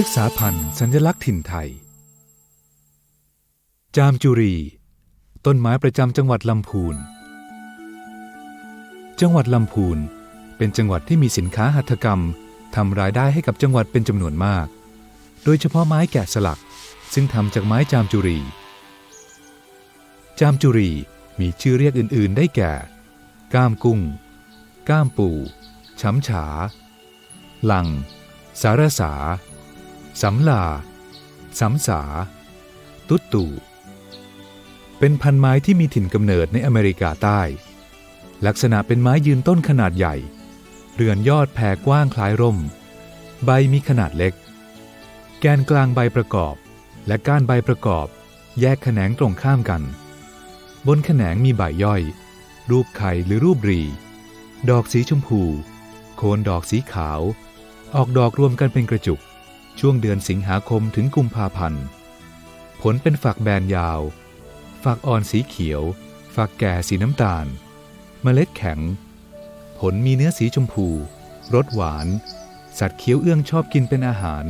พฤกษาพันธุ์สัญลักษณ์ถิ่นไทย จามจุรี ต้นไม้ประจำจังหวัดลำพูน จังหวัดลำพูนเป็นจังหวัดที่มีสินค้าหัตถกรรมทำรายได้ให้กับจังหวัดเป็นจำนวนมาก โดยเฉพาะไม้แกะสลัก ซึ่งทำจากไม้จามจุรี จามจุรีมีชื่อเรียกอื่น ๆ ได้แก่ ก้ามกุ้ง ก้ามปูช้ำฉา หลัง สารสา สำลาสำสา ตุตตูเป็นพันไม้ที่มีถิ่นกำเนิดในอเมริกาใต้ ลักษณะเป็นไม้ยืนต้นขนาดใหญ่ เรือนยอดแผ่กว้างคล้ายร่ม ใบมีขนาดเล็ก แกนกลางใบประกอบ และก้านใบประกอบ แยกแขนงตรงข้ามกัน บนแขนงมีใบย่อย รูปไข่หรือรูปรี ดอกสีชมพู โคนดอกสีขาว ออกดอกรวมกันเป็นกระจุก ช่วงเดือนสิงหาคมถึงกุมภาพันธ์ ผลเป็นฝักแบนยาว ฝักอ่อนสีเขียว ฝักแก่สีน้ำตาล เมล็ดแข็ง ผลมีเนื้อสีชมพู รสหวาน สัตว์เคี้ยวเอื้องชอบกินเป็นอาหาร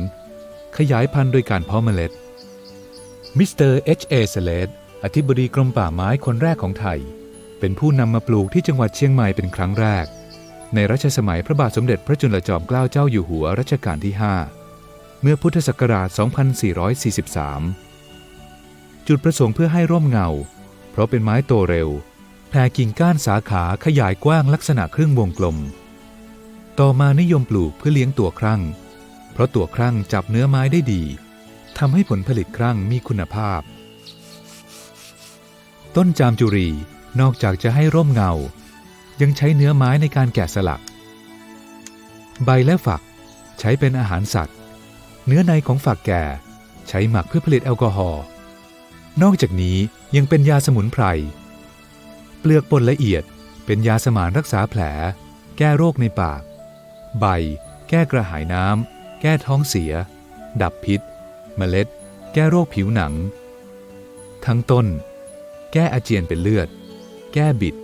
ขยายพันธุ์โดยการเพาะเมล็ด มิสเตอร์เอชเอสเลดอธิบดีกรมป่าไม้คนแรกของไทย เป็นผู้นำมาปลูกที่จังหวัดเชียงใหม่เป็นครั้งแรก ในรัชสมัยพระบาทสมเด็จพระจุลจอมเกล้าเจ้าอยู่หัวรัชกาลที่ 5 เมื่อพุทธศักราช 2443 จุดประสงค์เพื่อให้ร่มเงา เพราะเป็นไม้โตเร็ว แผ่กิ่งก้านสาขาขยายกว้างลักษณะครึ่งวงกลม ต่อมานิยมปลูกเพื่อเลี้ยงตัวครั่ง เพราะตัวครั่งจับเนื้อไม้ได้ดี ทำให้ผลผลิตครั่งมีคุณภาพ ต้นจามจุรี นอกจากจะให้ร่มเงา ยังใช้เนื้อไม้ในการแกะสลัก ใบและฝักใช้เป็นอาหารสัตว์ เนื้อในของฝักแก่ ใช้หมักเพื่อผลิตแอลกอฮอล์ นอกจากนี้ยังเป็นยาสมุนไพร เปลือกป่นละเอียดเป็นยาสมานรักษาแผล แก้โรคในปาก ใบ แก้กระหายน้ำ แก้ท้องเสีย ดับพิษ เมล็ด แก้โรคผิวหนัง ทั้งต้น แก้อาเจียนเป็นเลือด แก้บิด